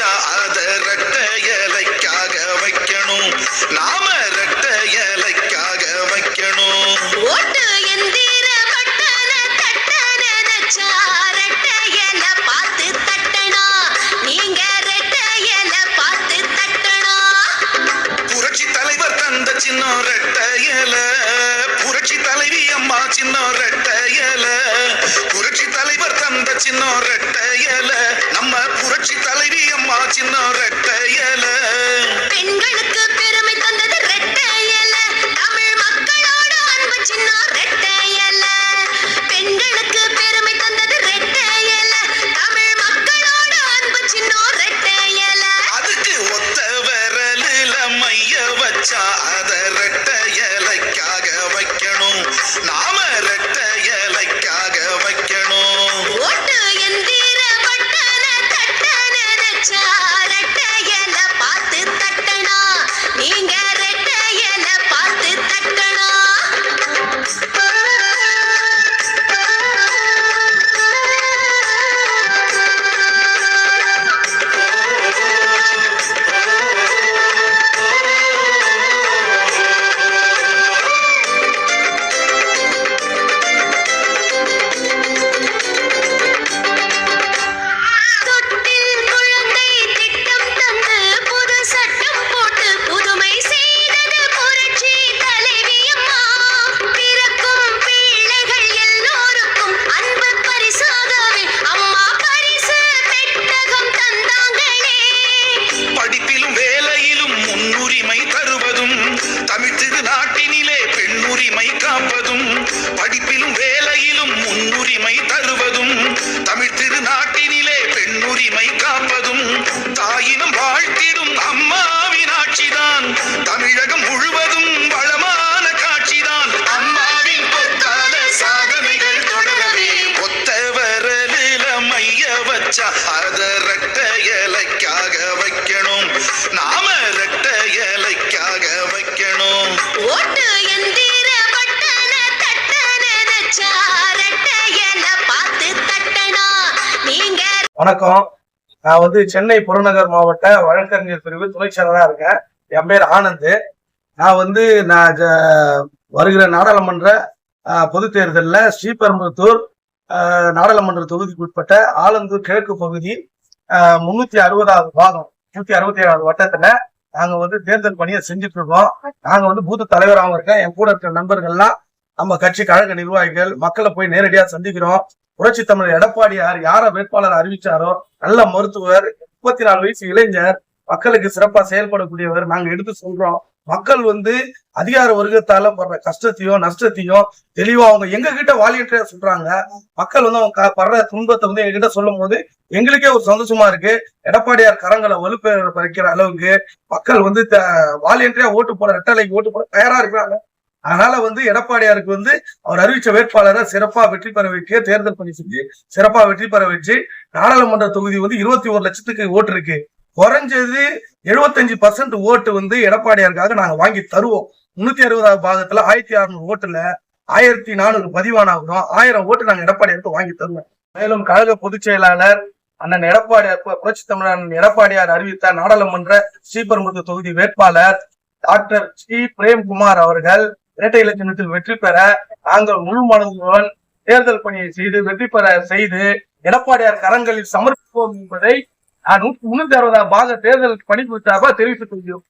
i'm Twitter சின்ன ரெட்டையல நம்ம புரட்சி தலைவி அம்மா சின்ன ரெட்டையல உரிமை காப்ப வணக்கம். நான் வந்து சென்னை புறநகர் மாவட்ட வழக்கறிஞர் பிரிவு துணை செயலராக இருக்கேன். என் பேர் ஆனந்த். நான் வந்து நான் ஜ- வருகிற நாடாளுமன்ற பொது தேர்தலில் ஸ்ரீபெரும்புத்தூர் நாடாளுமன்ற தொகுதிக்கு உட்பட்ட ஆலந்தூர் கிழக்கு பகுதி முன்னூத்தி அறுபதாவது பாகம் நூத்தி அறுபத்தி ஏழாவது வட்டத்துல நாங்க வந்து தேர்தல் பணியை செஞ்சுட்டு இருக்கோம். நாங்க வந்து பூத்த தலைவராகவும் இருக்கேன். என் கூட இருக்கிற நண்பர்கள்லாம் நம்ம கட்சி கழக நிர்வாகிகள் மக்களை போய் நேரடியா சந்திக்கிறோம். புரட்சி தமிழர் எடப்பாடியார் யார வேட்பாளர் அறிவிச்சாரோ நல்ல மருத்துவர் முப்பத்தி நாலு வயசு இளைஞர் மக்களுக்கு சிறப்பா செயல்படக்கூடியவர் நாங்க எடுத்து சொல்றோம். மக்கள் வந்து அதிகார வர்க்கத்தால படுற கஷ்டத்தையும் நஷ்டத்தையும் தெளிவா அவங்க எங்க கிட்ட வாலியன்ட்ரியா சொல்றாங்க. மக்கள் வந்து அவங்க க- படுற துன்பத்தை வந்து எங்ககிட்ட சொல்லும் போது எங்களுக்கே ஒரு சந்தோஷமா இருக்கு. எடப்பாடியார் கரங்களை வலுப்பெற வைக்கிற அளவுக்கு மக்கள் வந்து வாலியண்டரியா ஓட்டு போட ரெட்டலைக்கு ஓட்டு போட தயாரா இருக்கிறாங்க. அதனால வந்து எடப்பாடியாருக்கு வந்து அவர் அறிவிச்ச வேட்பாளரை சிறப்பா வெற்றி பெற வைக்க தேர்தல் பணி செஞ்சு சிறப்பா வெற்றி பெற வச்சு நாடாளுமன்ற தொகுதி வந்து இருபத்தி ஒரு லட்சத்துக்கு ஓட்டு இருக்கு. குறைஞ்சது எழுபத்தஞ்சு பர்சன்ட் ஓட்டு வந்து எடப்பாடியாருக்காக நாங்க வாங்கி தருவோம். முன்னூத்தி அறுபதாவது பாகத்துல ஆயிரத்தி அறுநூறு ஓட்டுல ஆயிரத்தி நானூறு பதிவானாகிறோம் ஆயிரம் ஓட்டு நாங்க எடப்பாடியாருக்கு வாங்கி தருவோம். மேலும் கழக பொதுச் செயலாளர் அண்ணன் எடப்பாடியார் புரட்சி தமிழன் எடப்பாடியார் அறிவித்த நாடாளுமன்ற ஸ்ரீபெரும்புத்தூர் தொகுதி வேட்பாளர் டாக்டர் ஸ்ரீ பிரேம்குமார் அவர்கள் இரட்டை இலட்சணத்தில் வெற்றி பெற நாங்கள் முழு மனதுடன் தேர்தல் பணியை செய்து வெற்றி பெற செய்து எடப்பாடியார் கரங்களில் சமர்ப்பிப்போம் என்பதை நான் நூத்தி முன்னூத்தி அறுபதாம் பாக தேர்தல் பணிக்கு தெரிவித்துக் கொள்கிறோம்.